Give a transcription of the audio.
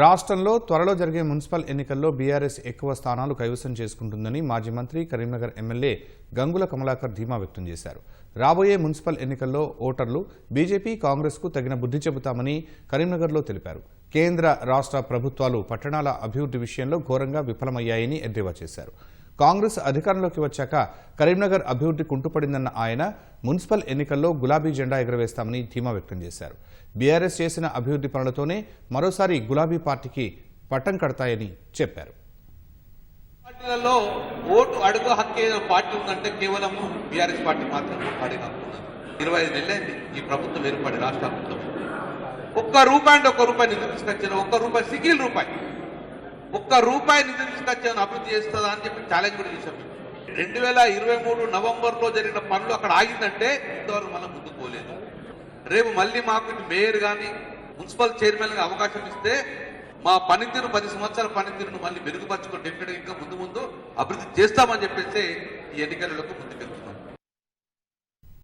రాష్ట్రంలో త్వరలో జరిగే మున్సిపల్ ఎన్నికల్లో బీఆర్ఎస్ ఎక్కువ స్థానాలు కైవసం చేసుకుంటుందని మాజీ మంత్రి కరీంనగర్ ఎమ్మెల్యే గంగుల కమలాకర్ ధీమా వ్యక్తం చేశారు. రాబోయే మున్సిపల్ ఎన్నికల్లో ఓటర్లు బీజేపీ కాంగ్రెస్కు తగిన బుద్ధి చెబుతామని కరీంనగర్లో తెలిపారు. కేంద్ర రాష్ట్ర ప్రభుత్వాలు పట్టణాల అభివృద్ధి విషయంలో ఘోరంగా విఫలమయ్యాయని ఎద్దేవా చేశారు. కాంగ్రెస్ అధికారంలోకి వచ్చాక కరీంనగర్ అభివృద్ధి కుంటుపడిందన్న ఆయన మున్సిపల్ ఎన్నికల్లో గులాబీ జెండా ఎగురవేస్తామని ధీమా వ్యక్తం చేశారు. బీఆర్ఎస్ చేసిన అభివృద్ధి పనులతోనే మరోసారి గులాబీ పార్టీకి పట్టం కడతాయని చెప్పారు. పార్టీలలో ఓటు అడుగు హక్కు పార్టీ ఉందంటే కేవలం బీఆర్ఎస్ పార్టీ మాత్రమే ఇరవై ఐదు నెలలైంది ఈ ప్రభుత్వం ఏర్పడి రాష్ట్ర ప్రభుత్వం. ఒక్క రూపాయి అంటే ఒక్క రూపాయి నిధులు తీసుకొచ్చిన ఒక్క రూపాయి సిగిల్ రూపాయి. ఒక్క రూపాయి నిధులు తీసుకొచ్చాను అభివృద్ధి చేస్తుందా అని చెప్పి ఛాలెంజ్ కూడా చేశాం రెండు వేల ఇరవై మూడు నవంబర్లో జరిగిన పనులు అక్కడ ఆగిందంటే ఇంతవరకు మనం ముందుకు పోలేదు. రేపు మళ్ళీ మాకు మేయర్ కానీ మున్సిపల్ చైర్మన్గా అవకాశం ఇస్తే మా పనితీరు పది సంవత్సరాల పనితీరును మళ్ళీ మెరుగుపరచుకొని డెఫినెట్ ఇంకా ముందు ముందు అభివృద్ధి చేస్తామని చెప్పేసి ఈ ఎన్నికలకు ముందుకెళ్తున్నాం.